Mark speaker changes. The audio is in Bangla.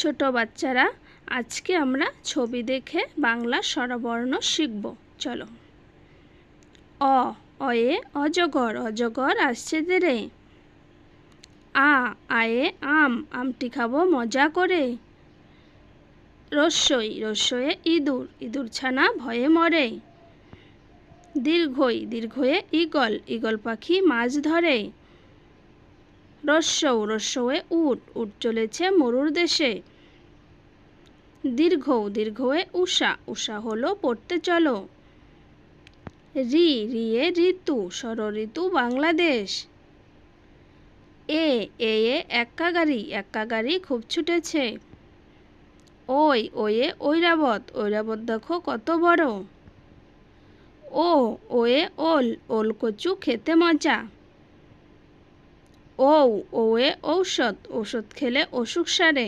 Speaker 1: ছোট বাচ্চারা, আজকে আমরা ছবি দেখে বাংলা স্বরবর্ণ শিখব। চলো। অ, অয়ে, অজগর অজগর আসছে দেরে আ, আয়ে, আম, আমটি খাব মজা করে। রস্যই, রস্যয়ে ইঁদুর ইঁদুর ছানা ভয়ে মরে। দীর্ঘই, দীর্ঘয়ে ঈগল ঈগল পাখি মাছ ধরে। রস্যৌ রস্যয়ে উট উট চলেছে মরুর দেশে। দীর্ঘ, দীর্ঘয়ে উষা উষা হলো পড়তে চলো। রি, রিয়ে ঋতু ষড় ঋতু বাংলাদেশ। এ এ এ এক্কা গাড়ি এক্কা গাড়ি খুব ছুটেছে। ওই, ওয়ে ঐরাবত ঐরাবত দেখো কত বড়। ও, ওয়ে ওল ওল কচু খেতে মজা। ঔ ওয়ে ঔষধ ঔষধ খেলে অসুখ সারে।